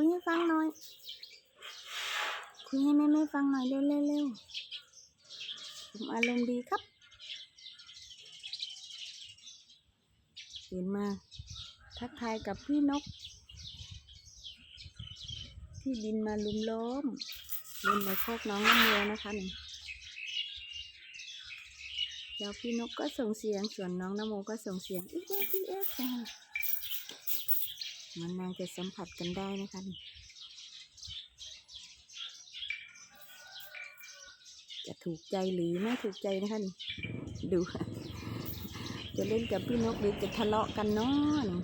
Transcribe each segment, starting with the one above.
คุยให้ฟังหน่อย คุยให้แม่แม่ฟังหน่อยเร็วเร็วเร็วผมอารมณ์ดีครับเห็นมา ทักทายกับพี่นก ที่บินมาลุมล้อมเล่นในโคกน้องน้ำเมียนะคะนี่เดี๋ยวพี่นกก็ส่งเสียง ส่วนน้องนโมก็ส่งเสียงอีเอฟอีเอฟจ้า มันนางจะสัมผัสกันได้นะคะ จะถูกใจหรือไม่ถูกใจนะคะดู จะเล่นกับพี่นกหรือจะทะเลาะกันเนาะนี่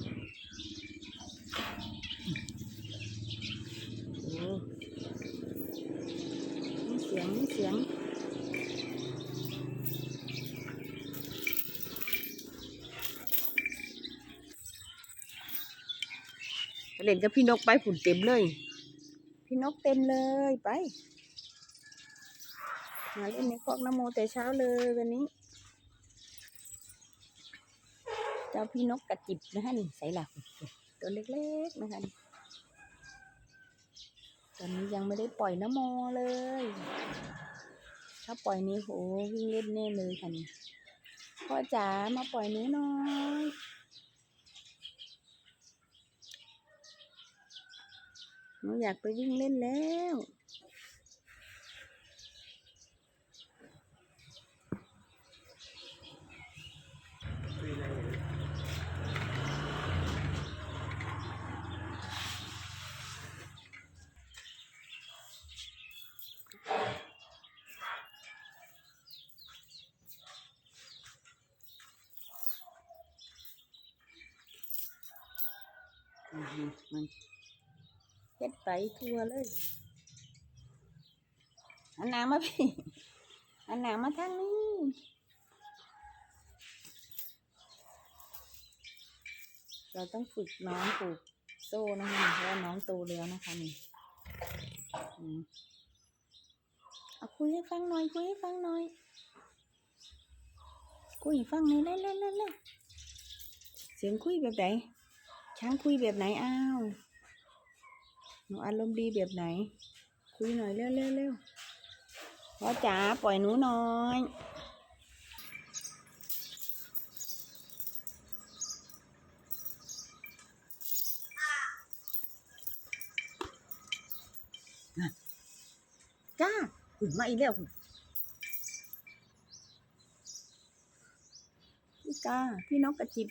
โอ้มีเสียงมีเสียง เล่นกับพี่นกไปผุ่นเต็มเลย พี่นกเต็มเลยไป มาเล่นในคอกน้ำโมแต่เช้าเลยวันนี้ เจ้าพี่นกกระจิบนะคะนี่ใส่หลักตัวเล็กๆนะคะตอนนี้ยังไม่ได้ปล่อยน้ำโมเลย ถ้าปล่อยนี้โหวิ่งเล่นแน่เลยค่ะนี่พ่อจ๋ามาปล่อยนี้น้อย หนูอยากไปวิ่งเล่นแล้วอือหือมัน ดไปทั่วเลยอันหนามาพี่อันหนามาทางนี้เราต้องฝึกน้องปลูกโซ่นะคะเพราะว่าน้องโตแล้วนะคะนี่เอาคุยให้ฟังหน่อยคุยให้ฟังหน่อยคุยฟังหน่อยเล่นเล่นเล่นเล่นเสียงคุยแบบไหนช้างคุยแบบไหนอ้าว หนูอารมณ์ดีแบบไหน คุยหน่อยเร็วเร็วเร็วพ่อจ๋าปล่อยหนูหน่อยจ้าหุ่นมาอีกแล้วหุ่นพี่กาพี่นกกระจิบ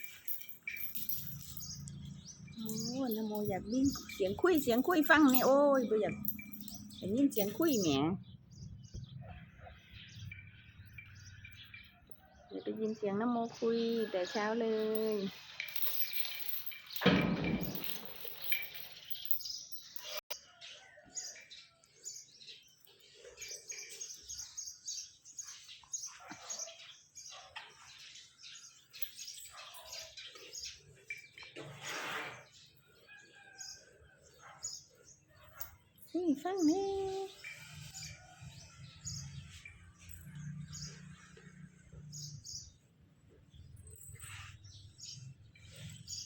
โอ้นโมอยากบินเสียงคุยเสียงคุยฟังเนี่ยโอ้ยบ่อยากอยากยินเสียงคุยแหมอยากได้ยินเสียงนโมคุยแต่เช้าเลยนี่ ฟังนี่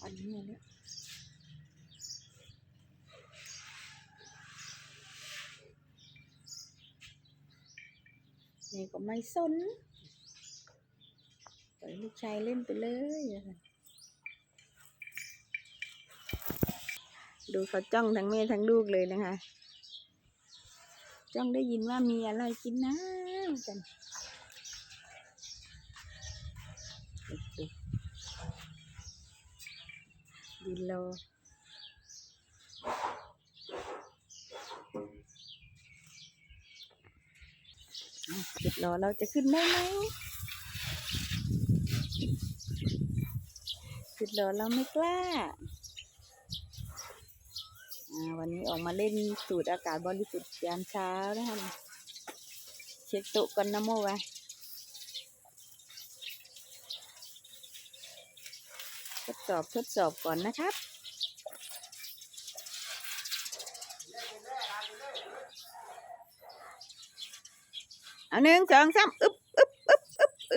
อันนี้เนี่ยนี่ก็ไม่สนปล่อยลูกชายเล่นไปเลยดูเขาจ้องทั้งแม่ทั้งลูกเลยนะคะ จ้องได้ยินว่ามีอะไรกินนะกันดินโลอะจุดรอเราจะขึ้นได้ไหมจุดรอเราไม่กล้า วันนี้ออกมาเล่นสูดอากาศบริสุทธิ์ยามเช้านะคะเช็คโต๊ะกันนะโมไว้ทดสอบทดสอบก่อนนะครับเอาหนึ่งสองสามอึ๊บอึ๊บอึ๊บอึ๊บเอ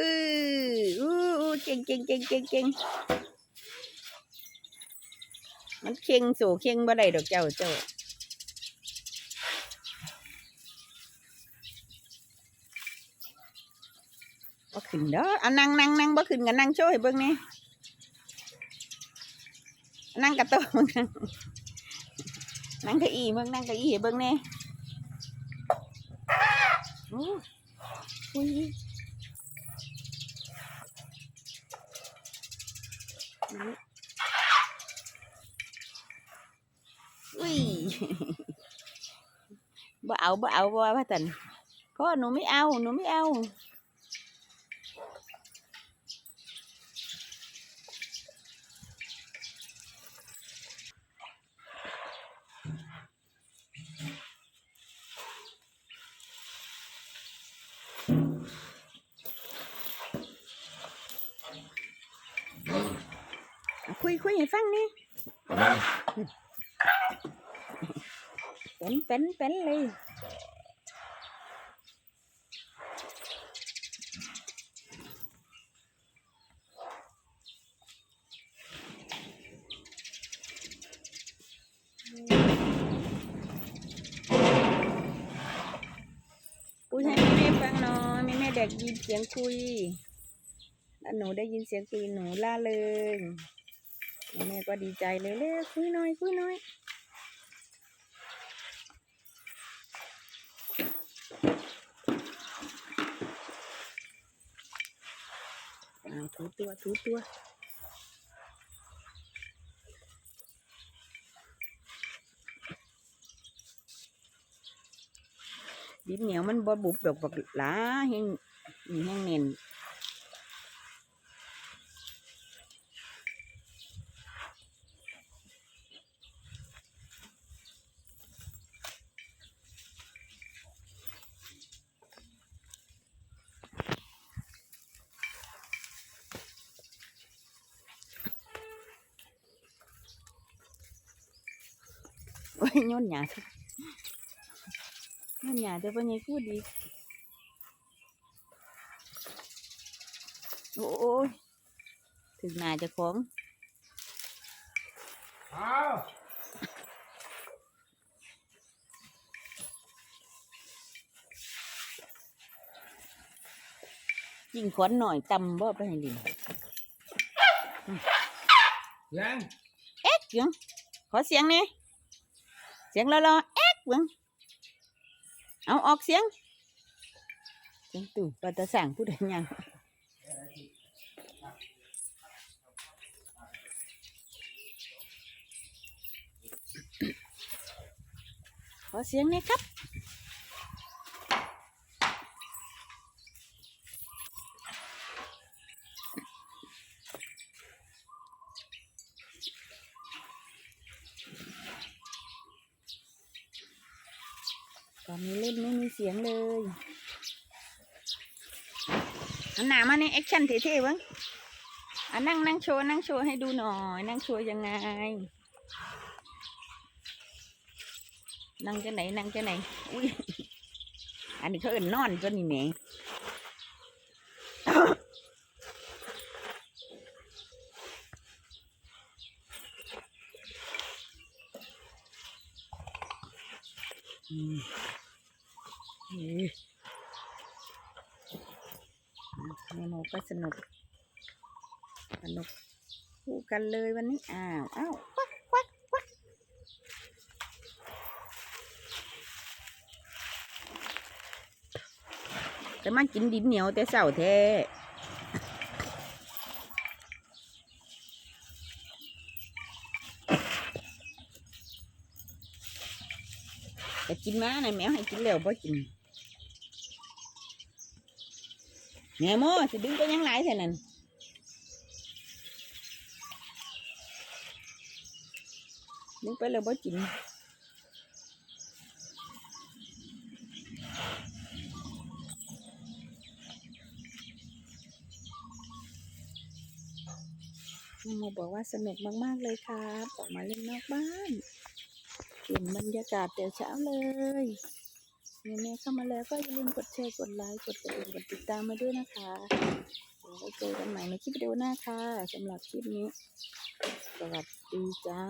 ออู้อู้เก่งเก่งเก่งเก่งเก่ง มันเค็งสู่เค็งบ่ได้ดอกเจ้าเจ้าบ่ขึ้นเด้อเอานั่งนั่งนั่งบ่ขึ้นกันนั่งโชว์ให้เบิ่งนี่นั่งกระโต๊ะมึงนั่งนั่งเก้าอี้เบิ่งนั่งเก้าอี้ให้เบิ่งนี่โอ้อุ้ยอุ้ย บ่เอาบ่เอาบ่ว่าตันพ่อหนูไม่เอา หนูไม่เอาคุยคุยให้ฟังนี่ เป็นเป็นเป็นเลยพูให้แม่ฟังหน่อยแม่แม่เด็กยินเสียงคุยแล้วหนูได้ยินเสียงคุยหนูล่าเริงแม่ก็ดีใจเลยเร็วคุยหน่อยคุยหน่อยอ้าวถู ตัวถูตัวดินเหนียวมันบ่บุบดอกบักหลาแห้งนี่แห้งเน่น โอ้ยโยนหยาซะโยนหยาแต่ปัญญาพูดดี โอ้ยถึงหนาจะของเอายิงขอนหน่อยตำบ่ไปให้ดินยังเอ๊ะเสียงขอเสียงนี่ เสียงรอๆเอ๊กเบิ่งเอาออกเสียงเสียงตู่ปัตสั่งผู้ใดยังขอเสียงนี่ครับ อนนี้เล่นไม่มีเสียงเลยอันหนามาในแอคชั่นเท่ๆบ้างอันนั่งนั่งโชว์นั่งโชว์ให้ดูหน่อย นั่งโชว์ยังไง นั่งจะไหนนั่งจะไหน อุ้ย อันนี้เขาเอินนอนจนนี้แหม่อืม นี่เมนูก็สนุก สนุกคู่กันเลยวันนี้ อ้าวอ้าวควักควักควักจะมากินดินเหนียวแต่เสาแท้แต่กินมานะแมวให้กินแล้วบ่กิน แม่ยโมสิดึงไปยังไรแท่นั้นนึกไปเลยบ่กินน้องโมบอกว่าสนุกมาก ๆ เลยครับ ออกมาเล่นนอกบ้านเปลี่ยนบรรยากาศแต่เช้าเลย มีเมเข้ามาแล้วก็อย่าลืมกดแชร์กดไลค์กดกระดิ่งกดติดตามมาด้วยนะคะเดี๋ยวไว้เจอกันใหม่ในคลิปวิดีโอหน้าค่ะสำหรับคลิปนี้ สวัสดีจ้า